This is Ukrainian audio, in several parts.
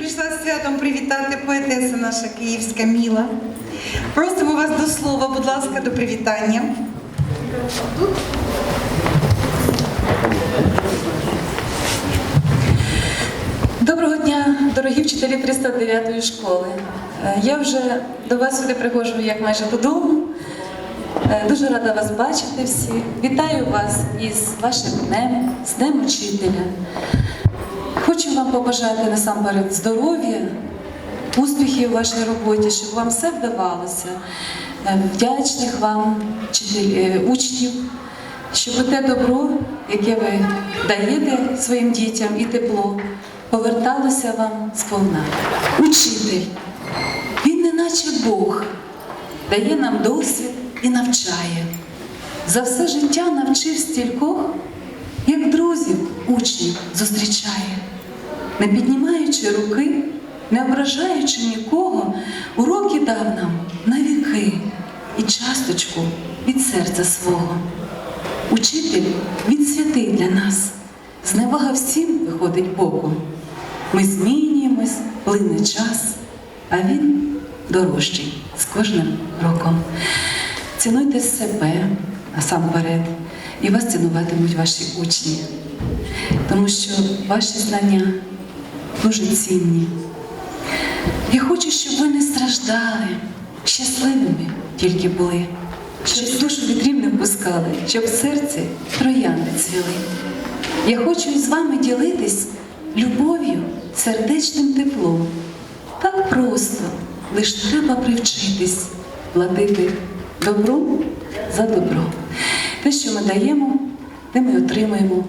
прийшла з святом привітати поетеса наша київська Міла. Просимо вас до слова, будь ласка, до привітання. Доброго дня, дорогі вчителі 309-ї школи. Е, Я вже до вас сюди приходжу як майже додому. Е, Дуже рада вас бачити всі. Вітаю вас із вашим днем, з Днем Учителя. Хочу вам побажати насамперед здоров'я, успіхів у вашій роботі, щоб вам все вдавалося. Е, Вдячних вам е, учнів, щоб те добро, яке ви даєте своїм дітям і тепло, поверталося вам сповна. Учитель, він не наче Бог, дає нам досвід і навчає. За все життя навчив стількох, як друзів, учнів зустрічає, не піднімаючи руки, не ображаючи нікого, уроки дав нам на віки і часточку від серця свого. Учитель він святий для нас, зневага всім виходить боком. Ми змінюємось, плине час, а він дорожчий з кожним роком. Цінуйте себе насамперед, і вас цінуватимуть ваші учні, тому що ваші знання дуже цінні. Я хочу, щоб ви не страждали, щасливими тільки були, щоб душу вітрів не пускали, щоб в серці троянди цвіли. Я хочу із вами ділитись любов'ю, сердечним теплом. Так просто, лиш треба привчитись платити добро за добро. Те, що ми даємо, те ми отримуємо.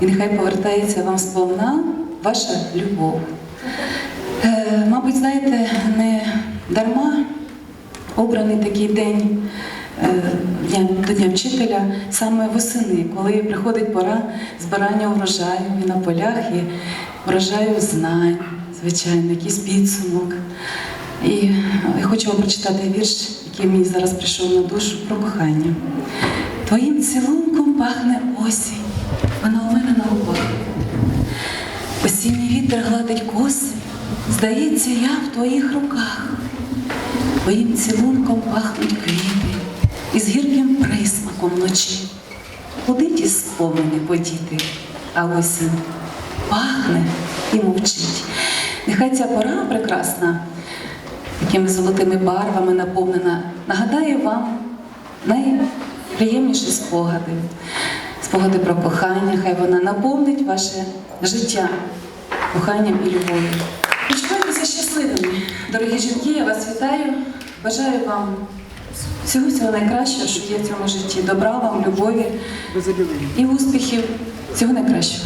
І нехай повертається вам сповна ваша любов. Е, мабуть, знаєте, не дарма обраний такий день е, до Дня вчителя саме восени, коли приходить пора збирання урожаю і на полях, і врожаю знань, звичайно, якийсь підсумок. І я хочу вам прочитати вірш, який мені зараз прийшов на душу про кохання. Твоїм цілунком пахне осінь, вона у мене на губах. Осінній вітер гладить коси, здається, я в твоїх руках. Твоїм цілунком пахнуть квіти, із гірким присмаком вночі. Куди ті спомини подіти, а осінь пахне і мовчить. Нехай ця пора прекрасна, якими золотими барвами наповнена, нагадає вам найприємніші спогади, спогади про кохання, хай вона наповнить ваше життя коханням і любов'ю. Почувайтеся щасливими, дорогі жінки, я вас вітаю. Бажаю вам всього всього найкращого, що є в цьому житті. Добра вам, любові і успіхів. Всього найкращого.